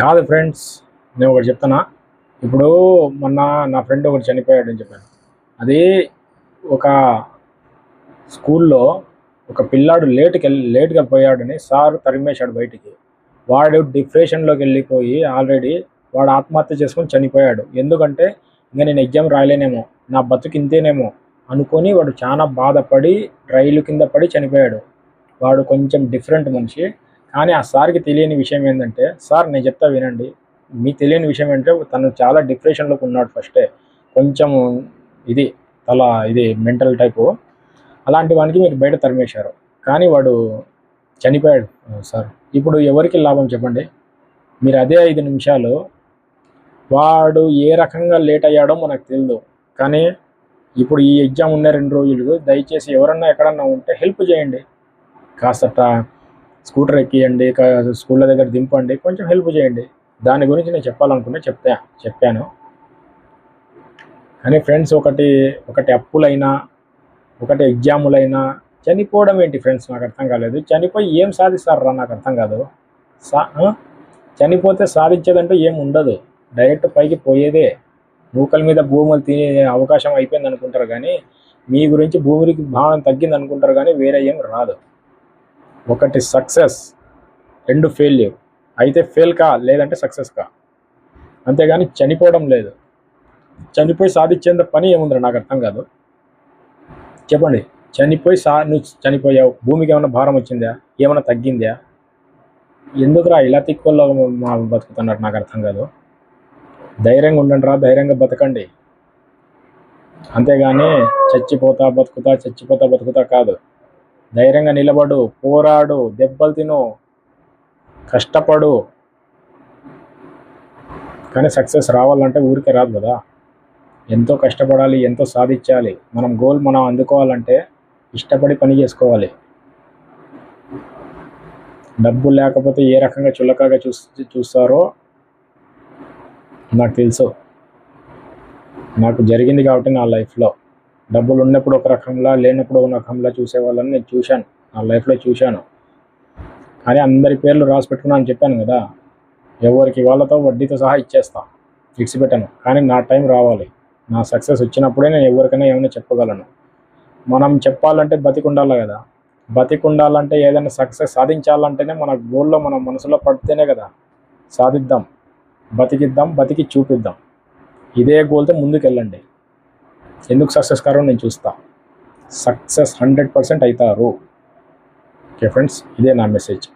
కాదు ఫ్రెండ్స్ నేను ఒకటి చెప్తానా ఇప్పుడు మొన్న నా ఫ్రెండ్ ఒకటి చనిపోయాడు అని చెప్పాను అది ఒక స్కూల్లో ఒక పిల్లాడు లేటుకి వెళ్ళి లేటుగా పోయాడని సార్ తరిమేశాడు బయటికి. వాడు డిప్రెషన్లోకి వెళ్ళిపోయి ఆల్రెడీ వాడు ఆత్మహత్య చేసుకొని చనిపోయాడు. ఎందుకంటే ఇంకా నేను ఎగ్జామ్ రాయలేనేమో నా బతుకు ఇంతేనేమో అనుకొని వాడు చాలా బాధపడి రైలు కింద పడి చనిపోయాడు. వాడు కొంచెం డిఫరెంట్ మనిషి. కానీ ఆ సార్కి తెలియని విషయం ఏంటంటే సార్ నేను చెప్తా వినండి. మీకు తెలియని విషయం ఏంటంటే తను చాలా డిప్రెషన్లోకి ఉన్నాడు ఫస్టే. కొంచెం ఇది తల ఇది మెంటల్ టైపు. అలాంటి వానికి మీరు బయట తరిమేశారు. కానీ వాడు చనిపోయాడు సార్. ఇప్పుడు ఎవరికి లాభం చెప్పండి? మీరు అదే ఐదు నిమిషాలు వాడు ఏ రకంగా లేట్ అయ్యాడో మనకు తెలియదు కానీ ఇప్పుడు ఈ ఎగ్జామ్ ఉన్న రెండు రోజులు దయచేసి ఎవరన్నా ఎక్కడన్నా ఉంటే హెల్ప్ చేయండి. కాస్త స్కూటర్ ఎక్కియండి స్కూళ్ళ దగ్గర దింపండి కొంచెం హెల్ప్ చేయండి. దాని గురించి నేను చెప్పాలనుకున్నా చెప్తా చెప్పాను. కానీ ఫ్రెండ్స్ ఒకటి ఒకటి అప్పులైనా ఒకటి ఎగ్జాములైనా చనిపోవడం ఏంటి ఫ్రెండ్స్ నాకు అర్థం కాలేదు. చనిపోయి ఏం సాధిస్తారా? నాకు అర్థం కాదు. సా చనిపోతే సాధించేదంటూ ఏం ఉండదు. డైరెక్ట్ పైకి పోయేదే. నూకల మీద భూములు తినే అవకాశం అయిపోయింది అనుకుంటారు కానీ మీ గురించి భూమికి భావం తగ్గింది అనుకుంటారు కానీ వేరే ఏం రాదు. ఒకటి సక్సెస్ రెండు ఫెయిల్యూర్ అయితే ఫెయిల్ కా లేదంటే సక్సెస్ కా? అంతేగాని చనిపోవడం లేదు. చనిపోయి సాధించేంత పని ఏముందిరా? నాకు అర్థం కాదు. చెప్పండి. చనిపోయి సా నువ్వు చనిపోయావు. భూమికి ఏమైనా భారం వచ్చిందా? ఏమైనా తగ్గిందా? ఎందుకురా ఇలా తిక్కుల్లో మా బతుకుతున్నారు? నాకు అర్థం కాదు. ధైర్యంగా ఉండండి రా ధైర్యంగా బతకండి. అంతేగాని చచ్చిపోతా బతుకుతా చచ్చిపోతా బతుకుతా కాదు. ధైర్యంగా నిలబడు పోరాడు దెబ్బలు తిను కష్టపడు. కానీ సక్సెస్ రావాలంటే ఊరికే రాదు కదా. ఎంతో కష్టపడాలి ఎంతో సాధించాలి. మనం గోల్ మనం అందుకోవాలంటే ఇష్టపడి పని చేసుకోవాలి. డబ్బు లేకపోతే ఏ రకంగా చులకగా చూ చూస్తారో నాకు తెలుసు. నాకు జరిగింది కాబట్టి నా లైఫ్లో. డబ్బులు ఉన్నప్పుడు ఒక రకంలా లేనప్పుడు ఒక రకంలా చూసే వాళ్ళని నేను చూశాను. నా లైఫ్లో చూశాను. కానీ అందరి పేర్లు రాసి పెట్టుకున్నా అని చెప్పాను కదా. ఎవరికి వాళ్ళతో వడ్డీతో సహా ఇచ్చేస్తా. ఫిక్స్ పెట్టాను. కానీ నా టైం రావాలి. నా సక్సెస్ వచ్చినప్పుడే నేను ఎవరికైనా ఏమైనా చెప్పగలను. మనం చెప్పాలంటే బతికుండాలి కదా. బతికుండాలంటే ఏదైనా సక్సెస్ సాధించాలంటేనే మన గోల్లో మన మనసులో పడితేనే కదా. సాధిద్దాం. బతికిద్దాం బతికి చూపిద్దాం. ఇదే గోల్తో ముందుకు వెళ్ళండి ఎందుకు సక్సెస్ కారో నేను చూస్తా. సక్సెస్ హండ్రెడ్ పర్సెంట్ అవుతారు ఓకే ఫ్రెండ్స్ ఇదే నా మెసేజ్.